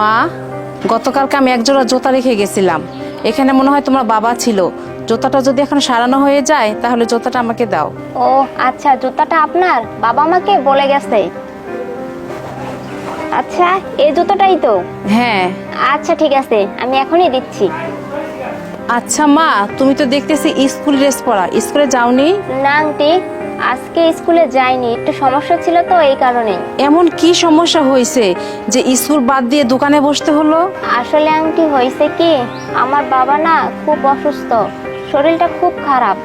মা গতকালকে আমি একজোড়া জুতা রেখে গেছিলাম। এখানে মনে হয় তোমার বাবা ছিল। জুতাটা যদি এখন সারানো হয়ে যায় তাহলে জুতাটা আমাকে দাও। ও আচ্ছা জুতাটা আপনার। বাবা আমাকে বলে গেছে। আচ্ছা এই জুতোটাই তো? হ্যাঁ। আচ্ছা ঠিক আছে আমি এখনই দিচ্ছি। আচ্ছা মা তুমি তো দেখতেছি স্কুল ড্রেস পরা। স্কুলে যাওনি? না আন্টি। আজকে স্কুলে যাইনি একটু সমস্যা ছিল তো এই কারণে এমন কি সমস্যা হয়েছে যে স্কুল বাদ দিয়ে দোকানে বসতে হলো? আসলে আন্টি হয়েছে কি আমার বাবা না খুব অসুস্থ শরীরটা খুব খারাপ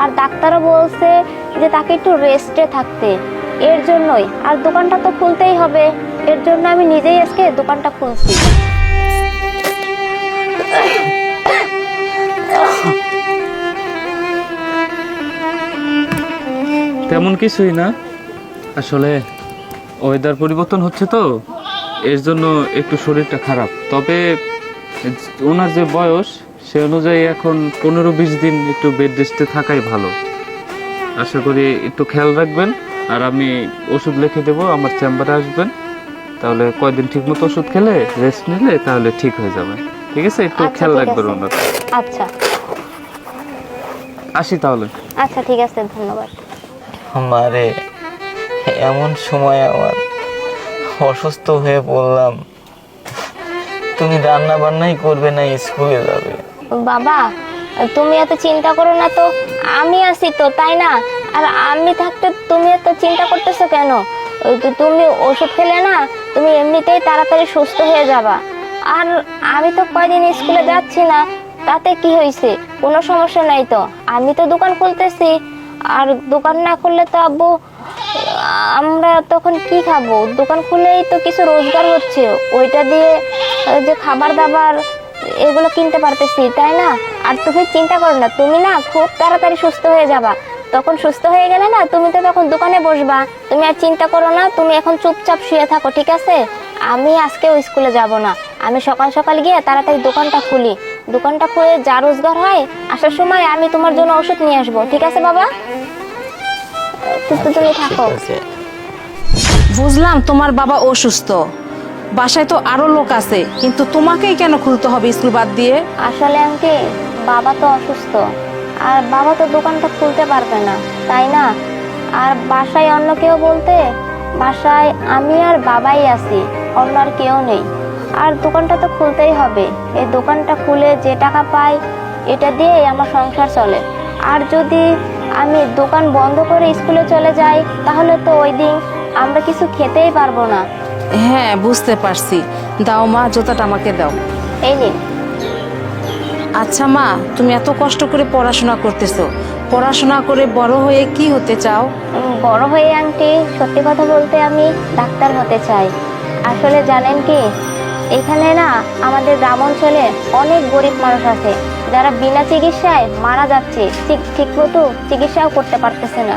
আর ডাক্তারও বলছে যে তাকে একটু রেস্টে থাকতে। এর জন্যই আর দোকানটা তো খুলতেই হবে এর জন্য আমি নিজেই আজকে দোকানটা খুলছি। তেমন কিছুই না। আসলে ওয়েদার পরিবর্তন হচ্ছে তো এর জন্য একটু শরীরটা খারাপ। তবে ওনার যে বয়স সে অনুযায়ী এখন পনেরো বিশ দিন একটু বেড রেস্টে থাকাই ভালো। আশা করি একটু খেয়াল রাখবেন আর আমি ওষুধ লিখে দেবো আমার চেম্বারে আসবেন। তাহলে কয়দিন ঠিক মতো ওষুধ খেলে রেস্ট নিলে তাহলে ঠিক হয়ে যাবে। ঠিক আছে? একটু আচ্ছা, খেয়াল রাখবেন ওনার। আচ্ছা। আসি তাহলে। আচ্ছা ঠিক আছে ধন্যবাদ। মারে এমন সময় আমার অসুস্থ হয়ে পড়লাম। তুমি রান্না বান্নাই করবে না, স্কুলে যাবে। বাবা, তুমি এত চিন্তা করো না তো। আমি আছি তো, তাই না? আর আমি থাকতে তুমি এত চিন্তা করতেছো কেন? তুমি ওষুধ খেলে না, তুমি এমনিতেই তাড়াতাড়ি সুস্থ হয়ে যাবা। আর আমি তো কয়দিন স্কুলে যাচ্ছি না, তাতে কি হয়েছে? কোনো সমস্যা নাই তো। আমি তো দোকান খুলতেছি আর দোকান না খুললে তো আব্বু, আমরা তখন কি খাব? দোকান খুলেই তো কিছু রোজগার হচ্ছে। ওইটা দিয়ে যে খাবার দাবার, এগুলো কিনতে পারতেছি, তাই না? আর তুমি চিন্তা করো না, তুমি না খুব তাড়াতাড়ি সুস্থ হয়ে যাবা। তখন সুস্থ হয়ে গেলে না, তুমি তো তখন দোকানে বসবা। তুমি আর চিন্তা করো না, তুমি এখন চুপচাপ শুয়ে থাকো, ঠিক আছে? আমি আজকেও স্কুলে যাব না। আমি সকাল সকাল গিয়ে তাড়াতাড়ি দোকানটা খুলি। দোকানটা খুলে যা রোজগার হয়, আসার সময় আমি তোমার জন্য ওষুধ নিয়ে আসব, ঠিক আছে বাবা? তুমি থাকো। ঠিক বুঝলাম তোমার বাবা অসুস্থ। বাসায় তো আরও লোক আছে কিন্তু তোমাকেই কেন খুলতে হবে স্কুল বাদ দিয়ে? আসলে আন্টি বাবা তো অসুস্থ। আর বাবা তো দোকানটা খুলতে পারবে না তাই না? আর বাসায় অন্য কেউ বলতে বাসায় আমি আর বাবাই আছি অন্য আর কেউ নেই। আর দোকানটা তো খুলতেই হবে। এই দোকানটা খুলে যে টাকা পাই এটা দিয়েই আমার সংসার চলে। আর যদি আমি দোকান বন্ধ করে স্কুলে চলে যাই তাহলে তো ওই দিন আমরা কিছু খেতেই পারব না। হ্যাঁ বুঝতে পারছি। দাও মা জুতাটা আমাকে দাও। এই নিন। আচ্ছা মা তুমি এত কষ্ট করে পড়াশোনা করতেছো। পড়াশোনা করে বড় হয়ে কি হতে চাও? বড় হয়ে আন্টি সত্যি কথা বলতে আমি ডাক্তার হতে চাই। আসলে জানেন কি এখানে না আমাদের গ্রাম অঞ্চলে অনেক গরিব মানুষ আছে। যারা বিনা চিকিৎসায় মারা যাচ্ছে, ঠিক মতো চিকিৎসাও করতে পারতেছে না।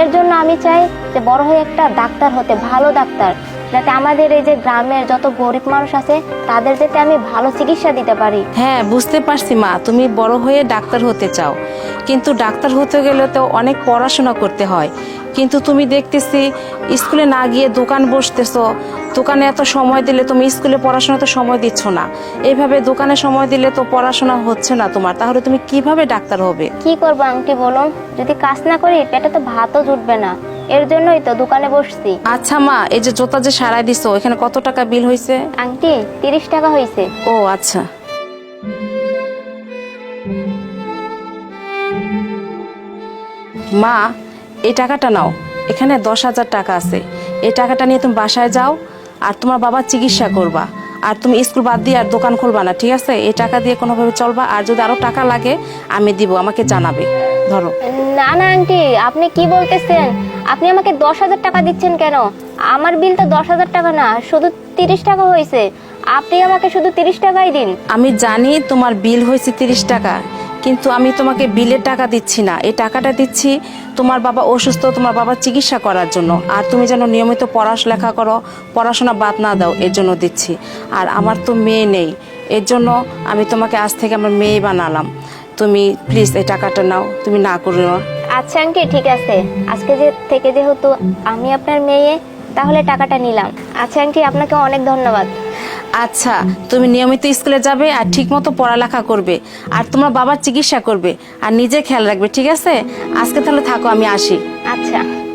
এর জন্য আমি চাই যে বড় হয়ে একটা ডাক্তার হতে, ভালো ডাক্তার, যাতে আমাদের এই যে গ্রামের যত গরিব মানুষ আছে, তাদের যাতে আমি ভালো চিকিৎসা দিতে পারি। হ্যাঁ বুঝতে পারছি মা, তুমি বড় হয়ে ডাক্তার হতে চাও। কিন্তু ডাক্তার হতে গেলে তো অনেক পড়াশোনা করতে হয়। কিন্তু তুমি দেখতেছি, স্কুলে না গিয়ে দোকান বসতেছো দোকানে এত সময় দিলে তুমি স্কুলে পড়াশোনা তো সময় দিচ্ছ না। এইভাবে দোকানে সময় দিলে তো পড়াশোনা হচ্ছে না তোমার। তাহলে তুমি কীভাবে ডাক্তার হবে? কি করব আংটি বলো যদি কাজ না করি পেটে তো ভাতও জুটবে না। এর জন্যই তো দোকানে বসছি। আচ্ছা মা এই যে জোতা যে সারাই দিছো এখানে কত টাকা বিল হয়েছে আংটি তিরিশ টাকা হয়েছে ও আচ্ছা। মা এই টাকাটা নাও। এখানে দশ হাজার টাকা আছে। এই টাকাটা নিয়ে তুমি বাসায় যাও। আর তোমার বাবার চিকিৎসা করবা। আর তুমি স্কুল বাদ দিয়ে আর দোকান খুলবা না ঠিক আছে? এই টাকা দিয়ে কোনোভাবে চলবা আর যদি আরও টাকা লাগে আমি দিব আমাকে জানাবে। ধরো। না না আন্টি আপনি কি বলতেছেন? আপনি আমাকে দশ হাজার টাকা দিচ্ছেন কেন? আমার বিল তো দশ হাজার টাকা না শুধু তিরিশ টাকা হয়েছে। আপনি আমাকে শুধু তিরিশ টাকাই দিন। আমি জানি তোমার বিল হয়েছে তিরিশ টাকা কিন্তু আমি তোমাকে বিলের টাকা দিচ্ছি না। এই টাকাটা দিচ্ছি তোমার বাবা অসুস্থ, তোমার বাবার চিকিৎসা করার জন্য। আর তুমি যেন নিয়মিত পড়াশোনা করো, পড়াশোনা বাদ না দাও, এর জন্য দিচ্ছি। আর আমার তো মেয়ে নেই, এর জন্য আমি তোমাকে আজ থেকে আমার মেয়ে বানালাম। তুমি প্লিজ এই টাকাটা নাও, তুমি না করো আচ্ছা আন্টি ঠিক আছে। আজকে যে থেকে যেহেতু আমি আপনার মেয়ে, তাহলে টাকাটা নিলাম। আচ্ছা আন্টি আপনাকে অনেক ধন্যবাদ। আচ্ছা তুমি নিয়মিত স্কুলে যাবে আর ঠিকমতো পড়ালেখা করবে। আর তোমার বাবার চিকিৎসা করবে। আর নিজে খেয়াল রাখবে, ঠিক আছে? আজকে তাহলে থাকো, আমি আসি। আচ্ছা।